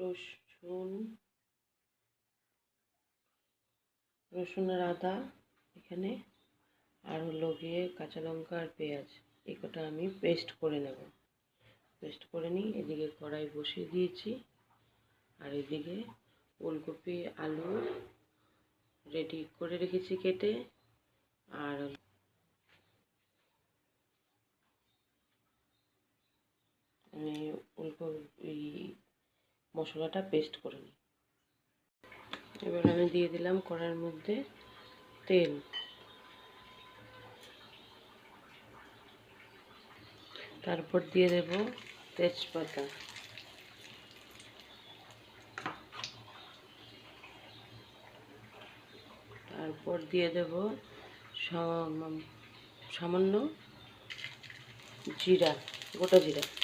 রসুন রসুন আর আদা এখানে, আর হলো গিয়ে কাঁচা লঙ্কা আর পেঁয়াজ। এই কটা আমি পেস্ট করে নেব। পেস্ট করে নিই, এদিকে কড়াই বসিয়ে দিয়েছি। আর এদিকে ফুলকপি আলু রেডি করে রেখেছি কেটে। আর আমি ফুলকপি মশলাটা পেস্ট করে নিই। এবার আমি দিয়ে দিলাম কড়ার মধ্যে তেল। তারপর দিয়ে দেব তেজপাতা। তারপর দিয়ে দেব সাম- সামান্য জিরা, গোটা জিরা।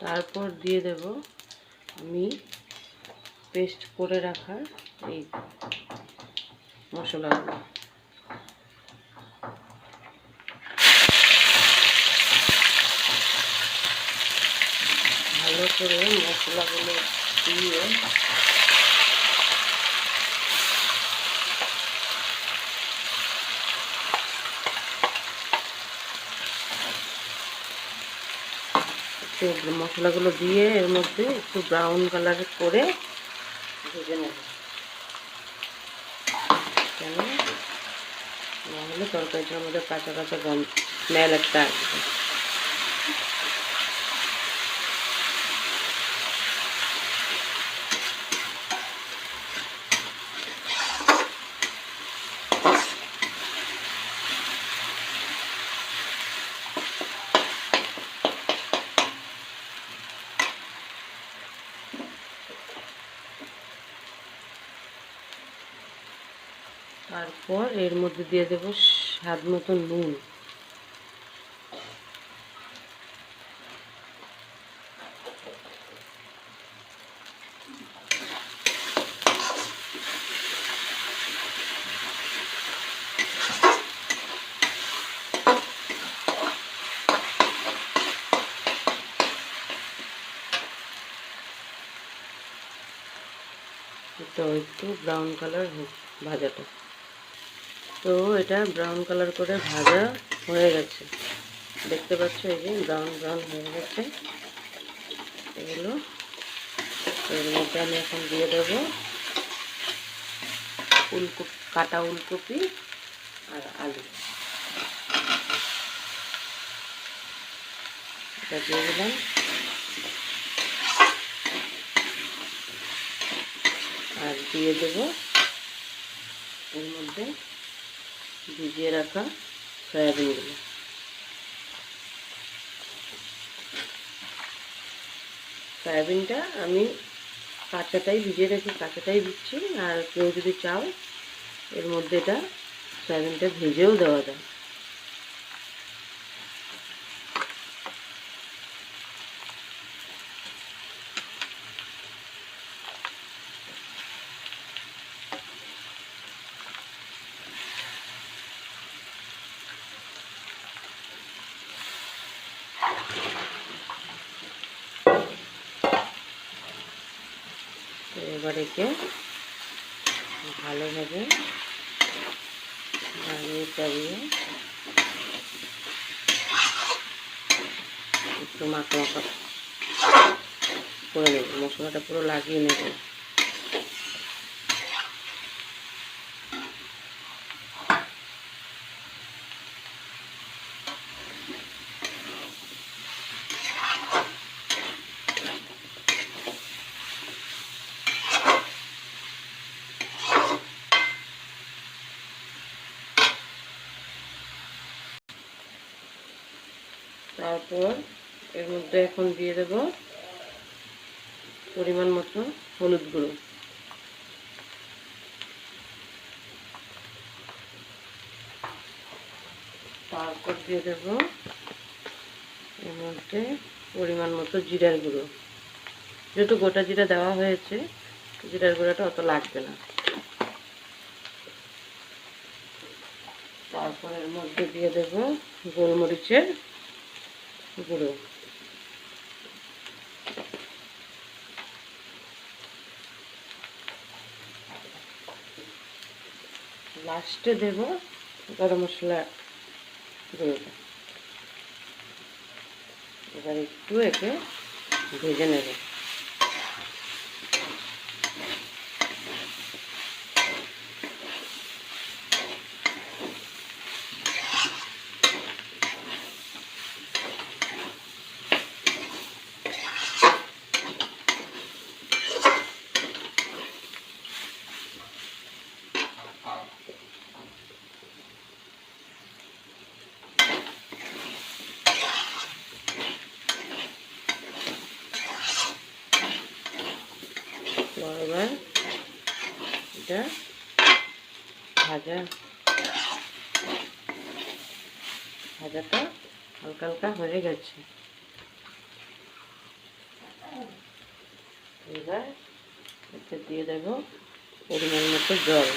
তারপর দিয়ে দেব আমি পেস্ট করে রাখার এই মশলাগুলো। ভালো করে মশলাগুলো দিয়ে একটু মশলাগুলো দিয়ে এর মধ্যে একটু ব্রাউন কালার করে ভেজে নেব। কেন? নাহলে তরকারিটার মধ্যে কাঁচা কাঁচা গম স্মেল একটা আসবে। তারপর এর মধ্যে দিয়ে দেব স্বাদ মতো নুন। তো একটু ব্রাউন কালার হোক ভাজাটা। তো এটা ব্রাউন কালার করে ভাজা হয়ে গেছে। দেখতে পাচ্ছ এই যে ব্রাউন ব্রাউন হয়ে গেছে। এগুলো এর মধ্যে আমি এখন দিয়ে দেবো উলকপি, কাটা উলকপি আর আলু। এটা দিয়ে দিলাম। আর দিয়ে দেবো এর মধ্যে ভিজিয়ে রাখা সয়াবিনগুলো সয়াবিনটা আমি কাঁচাটাই ভিজিয়ে রেখে কাঁচাটাই দিচ্ছি, আর কেউ যদি চাও এর মধ্যে এটা সয়াবিনটা ভেজেও দেওয়া যায়। এবার একে ভালোভাবে নাড়িয়ে চাড়িয়ে একটু মাখা মাখা করে নেব। মশলাটা পুরো লাগিয়ে নেব। তারপর এর মধ্যে এখন দিয়ে দেব পরিমাণ মতো হলুদ গুঁড়ো। তারপর দিয়ে দেব এর মধ্যে পরিমাণ মতো জিরার গুঁড়ো। যেহেতু গোটা জিরা দেওয়া হয়েছে, জিরার গুঁড়োটা অত লাগবে না। তারপর এর মধ্যে দিয়ে দেব গোলমরিচের গুঁড়ো লাস্টে দেব গরম মশলা গুঁড়োটা। এবার একটু একে ভেজে নেব। এবার এটা ভাজা। ভাজাটা হালকা হালকা হয়ে গেছে। এবার এতে দিয়ে দেবো পরিমাণ মতো জল।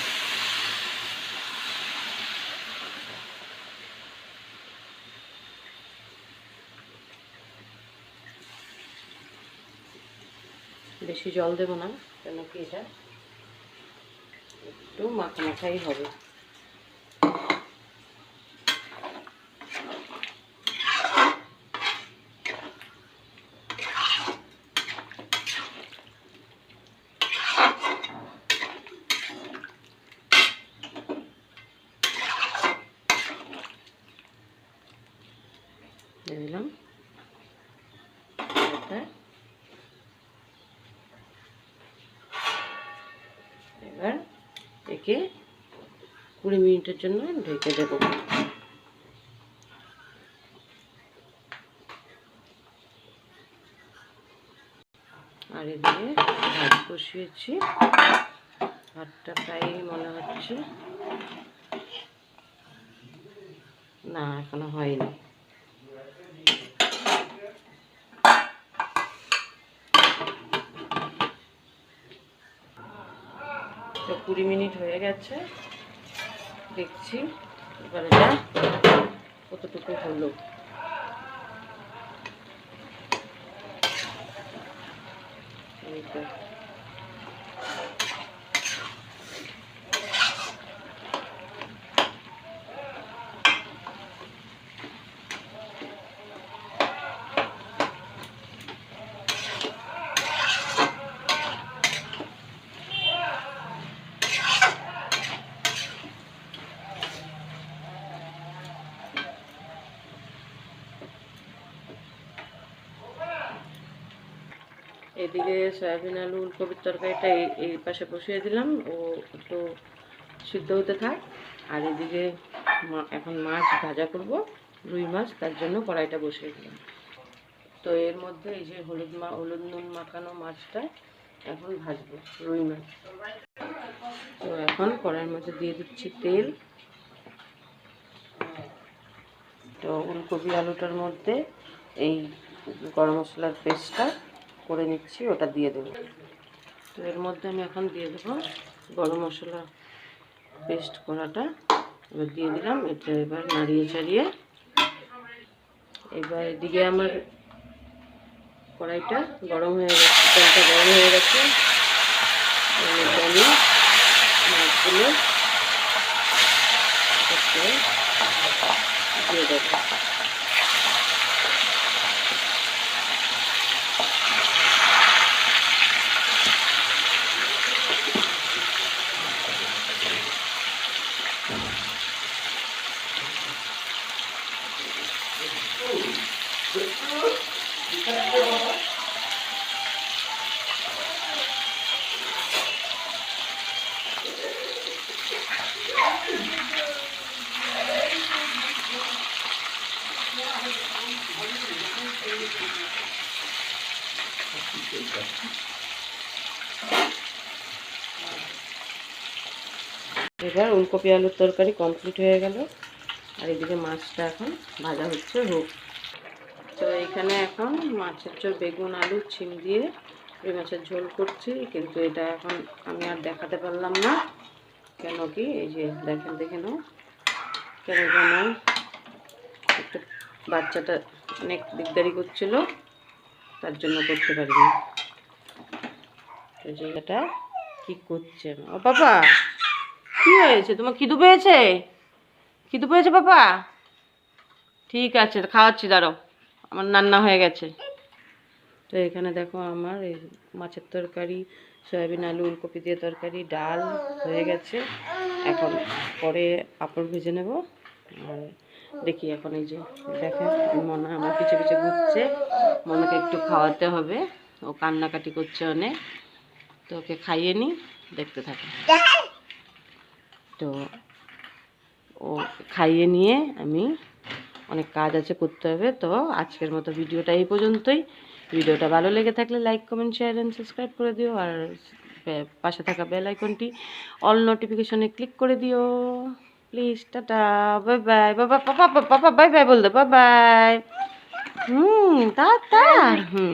বেশি জল দেবো না। কেন কি এটা? একটু মাখা মাখাই হবে দিয়ে দিলাম এটা এবার একে কুড়ি মিনিটের জন্য ঢেকে দেবো। আর এদিকে ভাত বসিয়েছি। ভাতটা প্রায় মনে হচ্ছে না, এখনও হয়নি তো কুড়ি মিনিট হয়ে গেছে। দেখছি। এবারে এটা কতটুকু হলো? এই তো। এদিকে সয়াবিন আলু ফুলকপির তরকারিটা এই পাশে বসিয়ে দিলাম। ও একটু সিদ্ধ হতে থাক। আর এদিকে এখন মাছ ভাজা করব, রুই মাছ, তার জন্য কড়াইটা বসিয়ে দিলাম। তো এর মধ্যে এই যে হলুদ মা, হলুদ নুন মাখানো মাছটা এখন ভাজবো, রুই মাছ। তো এখন কড়াইয়ের মধ্যে দিয়ে দিচ্ছি তেল। তো ফুলকপি আলুটার মধ্যে এই গরম মশলার পেস্টটা করে নিচ্ছি, ওটা দিয়ে দেবো। তো এর মধ্যে আমি এখন দিয়ে দেবো গরম মশলা পেস্ট করাটা। এবার দিয়ে দিলাম, এটা এবার নাড়িয়ে চাড়িয়ে। এবার এদিকে আমার কড়াইটা গরম হয়ে গেছে, তেলটা গরম হয়ে গেছে। আমি মাছগুলো দিয়ে দেবো। এবার ওলকপি আলুর তরকারি কমপ্লিট হয়ে গেল। আর এদিকে মাছটা এখন ভাজা হচ্ছে হোক। তো এখানে এখন মাছের ঝোল, বেগুন, আলু, ছিম দিয়ে রুই মাছের ঝোল করছি। কিন্তু এটা এখন আমি আর দেখাতে পারলাম না। কেন কি? এই যে দেখেন, দেখে নাও। কেন যেন একটু বাচ্চাটা অনেক দিকদারি করছিল, তার জন্য করতে পারিনি। তো জায়গাটা কি করছে? ও বাবা, কি হয়েছে? তোমার খিদু পেয়েছে? খিদু পেয়েছে বাবা? ঠিক আছে, খাওয়াচ্ছি দাঁড়ো আমার রান্না হয়ে গেছে। তো এখানে দেখো আমার এই মাছের তরকারি সয়াবিন, আলু ফুলকপি দিয়ে তরকারি, ডাল হয়ে গেছে। এখন পরে পাঁপড় ভেজে নেব। আর দেখি এখন এই যে দেখে মনে আমার পিছে পিছে ঘুরছে। মনেকে একটু খাওয়াতে হবে। ও কান্নাকাটি করছে অনেক। তো ওকে খাইয়ে নিই দেখতে থাকে। তো ও খাইয়ে নিয়ে আমি অনেক কাজ আছে করতে হবে। তো আজকের মতো ভিডিওটা এই পর্যন্তই। ভিডিওটা ভালো লেগে থাকলে like comment share and subscribe করে দিও। আর পাশে থাকা বেল আইকনটি অল নোটিফিকেশনে ক্লিক করে দিও। Please tata. বাই বাই বাবা পাপা পাপা বাই বাই বল দে বাই বাই হুম টাটা হুম।